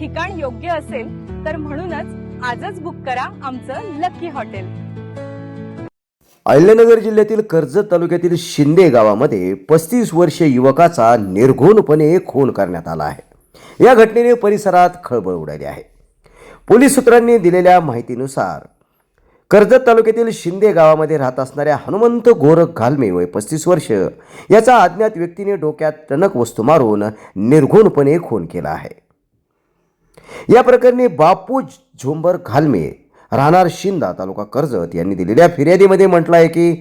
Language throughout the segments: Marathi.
ठिकाण योग्य असेल तर म्हणूनच आजच बुक करा आमचं लकी हॉटेल अहिल्यानगर जिल्ह्यातील कर्जत तालुक्यातील शिंदे गावामध्ये पस्तीस वर्षीय युवकाचा निर्घोणपणे खून करण्यात आला आहे. या घटनेने परिसरात खळबळ उडाली आहे. पोलीस सूत्रांनी दिलेल्या माहितीनुसार कर्जत तालुक्यातील शिंदे गावामध्ये राहत असणाऱ्या हनुमंत गोरख घालमे वय पस्तीस वर्ष याचा अज्ञात व्यक्तीने डोक्यात टणक वस्तू मारून निर्घोणपणे खून केला आहे. या प्रकरणी बापू झोंबर घालमे राहणार शिंदा तालुका कर्जत यांनी दिलेल्या फिर्यादीमध्ये म्हटलं आहे की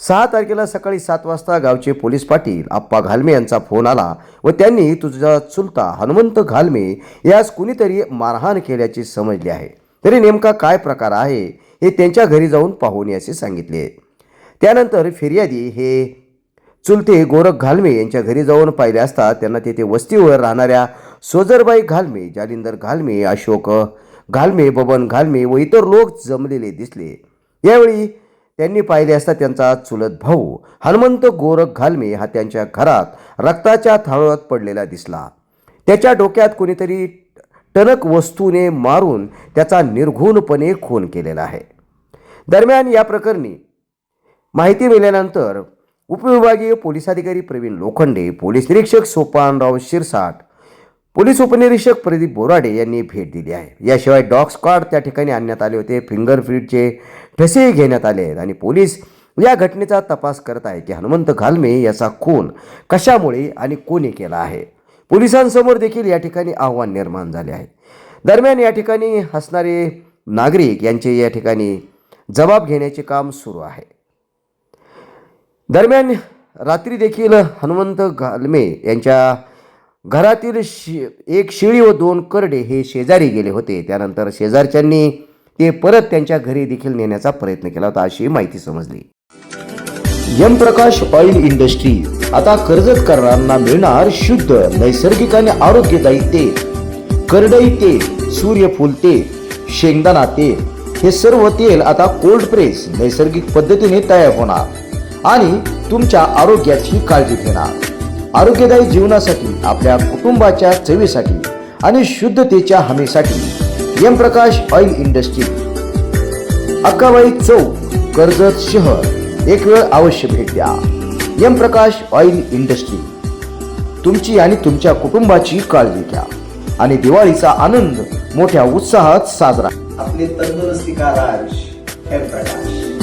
सहा तारखेला सकाळी सात वाजता गावचे पोलीस पाटील आप्पा घालमे यांचा फोन आला व त्यांनी तुझा चुलता हनुमंत घालमे यास कुणीतरी मारहाण केल्याचे समजले आहे. तरी नेमका काय प्रकार आहे हे त्यांच्या घरी जाऊन पाहून असे सांगितले. त्यानंतर फिर्यादी हे चुलते गोरख घालमे यांच्या घरी जाऊन पाहिले असता त्यांना तेथे वस्तीवर राहणाऱ्या सोजरबाई घालमे जालिंदर घालमे अशोक घालमे बबन घालमे व इतर लोक जमलेले दिसले. यावेळी त्यांनी पाहिले असता त्यांचा चुलत भाऊ हनुमंत गोरख घालमे हा त्यांच्या घरात रक्ताच्या थाळोळ्यात पडलेला दिसला. त्याच्या डोक्यात कोणीतरी टणक वस्तूने मारून त्याचा निर्घुणपणे खून केलेला आहे. दरम्यान या प्रकरणी माहिती मिळाल्यानंतर उपविभागीय पोलीस अधिकारी प्रवीण लोखंडे पोलीस निरीक्षक सोपानराव शिरसाट पोलीस उपनिरीक्षक प्रदीप बोराडे यांनी भेट दिली आहे. याशिवाय डॉग स्क्वॉड त्या ठिकाणी आणण्यात आले होते. फिंगरप्रिंटचे ठसेही घेण्यात आले आहेत आणि पोलीस या घटनेचा तपास करत आहे की हनुमंत घालमे याचा खून कशामुळे आणि कोणी केला आहे. पोलिसांसमोर देखील या ठिकाणी आव्हान निर्माण झाले आहे. दरम्यान या ठिकाणी हसणारे नागरिक यांचे या ठिकाणी जबाब घेण्याचे काम सुरू आहे. दरम्यान रात्री देखील हनुमंत घालमे यांच्या घरातील शि एक शिळी व दोन करडे हे शेजारी गेले होते. त्यानंतर शेजारच्यांनी ते परत त्यांच्या घरी देखील नेण्याचा प्रयत्न केला होता अशी माहिती समजली. यमप्रकाश ऑइल इंडस्ट्री आता कर्जतकरांना मिळणार शुद्ध नैसर्गिक आणि आरोग्यदायी तेल. करडई तेल सूर्यफूल तेल शेंगदाणा तेल हे सर्व तेल आता कोल्ड प्रेस नैसर्गिक पद्धतीने तयार होणार. आणि तुमच्या आरोग्याची काळजी घेणार. आरोग्यदायी जीवनासाठी आपल्या कुटुंबाच्या चवीसाठी आणि शुद्धतेच्या हमीसाठी यमप्रकाश ऑइल इंडस्ट्री. अक्काबाई चौक कर्जत शहर. एक वेळ अवश्य भेट द्या. Yamprakash oil industry. तुमची आणि तुमच्या कुटुंबाची काळजी घ्या आणि दिवाळीचा आनंद मोठ्या उत्साहात साजरा. आपले तंदुरुस्ती का राज? एम प्रकाश